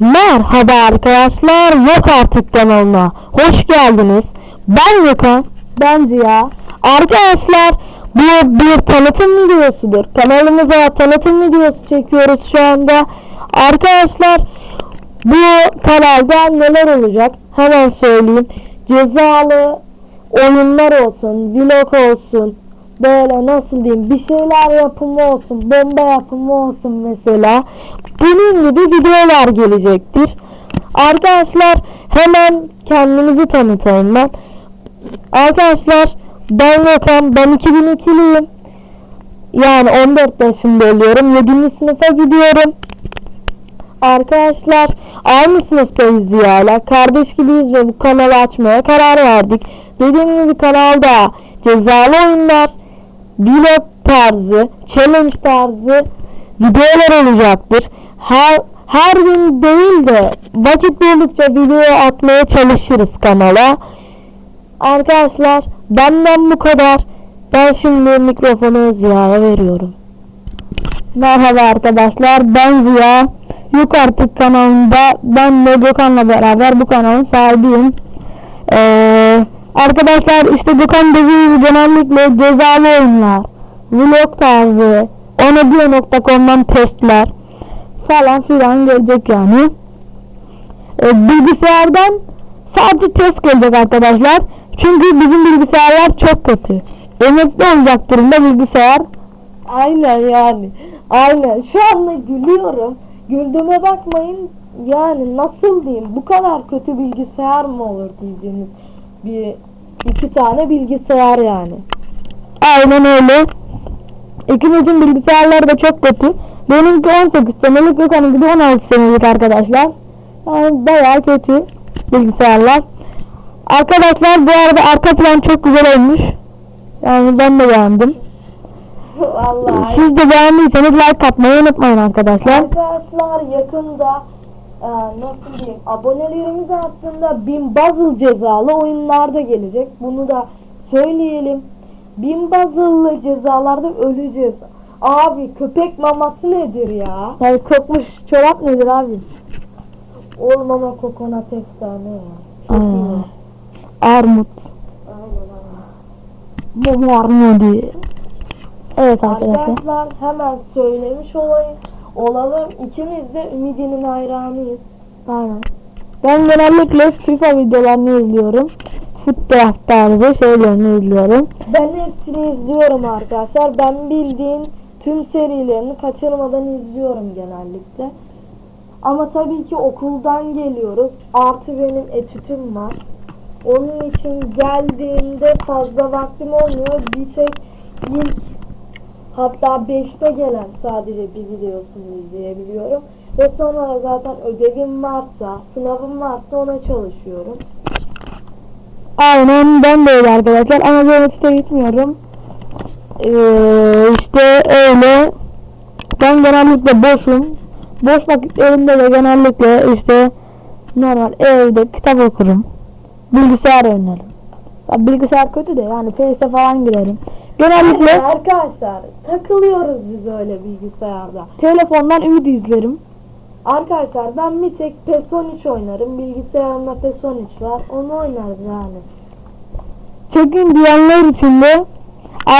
Merhaba arkadaşlar, Yok Artık kanalına hoş geldiniz. Ben Gökhan, ben Ziya. Arkadaşlar bu bir tanıtım videosudur. Kanalımıza tanıtım videosu çekiyoruz şu anda. Arkadaşlar bu kanalda neler olacak hemen söyleyeyim. Cezalı oyunlar olsun, vlog olsun, böyle nasıl diyeyim bir şeyler yapımı olsun, bomba yapımı olsun mesela. Bunun gibi videolar gelecektir. Arkadaşlar hemen kendimizi tanıtayım ben. Arkadaşlar ben Gökhan, ben 2002'liyim. Yani 14 yaşında oluyorum. 7. sınıfa gidiyorum. Arkadaşlar aynı sınıftayız Ziya'yla. Kardeş gibiyiz ve bu kanalı açmaya karar verdik. Dediğim gibi kanalda cezalı oyunlar, vlog tarzı, challenge tarzı videolar olacaktır. Her her gün değil de vakit buldukça video atmaya çalışırız kanala. Arkadaşlar benden bu kadar. Ben şimdi mikrofonu Ziya'ya veriyorum. Merhaba arkadaşlar ben Ziya. Yok artık kanalında ben de Gökhan'la beraber bu kanalın sahibiyim. Ee, arkadaşlar işte Gökhan gibi genellikle cezalı oyunlar, vlog tarzı, onediyor.com'dan testler falan filan gelecek yani. Ee, bilgisayardan sadece test gelecek arkadaşlar. Çünkü bizim bilgisayarlar çok kötü. Emekli olacak durumda bilgisayar. Aynen yani. Aynen. Şu anda gülüyorum. Güldüğüme bakmayın. Yani nasıl diyeyim? Bu kadar kötü bilgisayar mı olur diyeceğiniz bir iki tane bilgisayar yani. Aynen öyle. İkimizin bilgisayarları da çok kötü. Benimki 18 senelik Gökhan'ınki de 16 senelik arkadaşlar. Yani bayağı kötü bilgisayarlar. Arkadaşlar bu arada arka plan çok güzel olmuş. Yani ben de beğendim. Vallahi. Siz de beğendiyseniz like atmayı unutmayın arkadaşlar. Arkadaşlar yakında nasıl diyeyim abonelerimiz hakkında bin puzzle cezalı oyunlar da gelecek. Bunu da söyleyelim. Bin puzzle'lı cezalarda öleceğiz. Abi köpek maması nedir ya? Yani kokmuş çorap nedir abi? Oğlum ama kokonat efsane ya. Çok iyi. Aa, armut. Aynen aynen. Bu armut. Evet arkadaşlar. Arkadaşlar hemen söylemiş olayım. Olalım ikimiz de Ümidi'nin hayranıyız. Aynen. Ben genellikle FIFA videolarını izliyorum. Futbol tarzı şeylerini izliyorum. Ben hepsini izliyorum arkadaşlar. Ben bildiğin tüm serilerini kaçırmadan izliyorum genellikle. Ama tabii ki okuldan geliyoruz. Artı benim etütüm var. Onun için geldiğimde fazla vaktim olmuyor. Bir tek ilk hatta 5'te gelen sadece bir videosunu izleyebiliyorum. Ve sonra zaten ödevim varsa, sınavım varsa ona çalışıyorum. Aynen ben de öyle arkadaşlar ama işte gitmiyorum. Ee, işte öyle. Ben genellikle boşum. Boş vakitlerimde de genellikle işte normal evde kitap okurum. Bilgisayar oynarım. Ya bilgisayar kötü de yani Face'e falan girerim. Genellikle arkadaşlar takılıyoruz biz öyle bilgisayarda. telefondan ümit izlerim. Arkadaşlar ben bir tek PES 13 oynarım. Bilgisayarımda PES 13 var. Onu oynarız yani. Çekin diyenler için de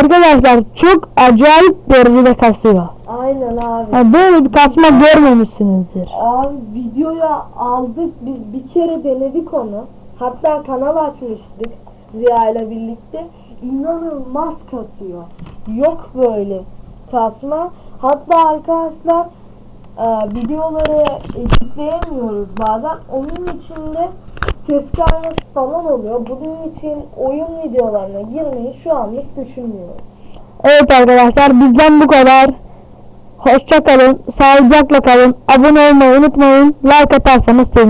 arkadaşlar çok acayip derecede kasıyor. Aynen abi. Yani böyle bir kasma görmemişsinizdir. Abi videoya aldık biz bir kere denedik onu. Hatta kanal açmıştık Ziya ile birlikte. İnanılmaz kasıyor. Yok böyle kasma. Hatta arkadaşlar e, videoları editleyemiyoruz bazen. Onun için de ses kayması falan oluyor. Bunun için oyun videolarına girmeyi şu anlık düşünmüyoruz. Evet arkadaşlar bizden bu kadar. Hoşça kalın, sağlıcakla kalın. Abone olmayı unutmayın. Like atarsanız sevinirim.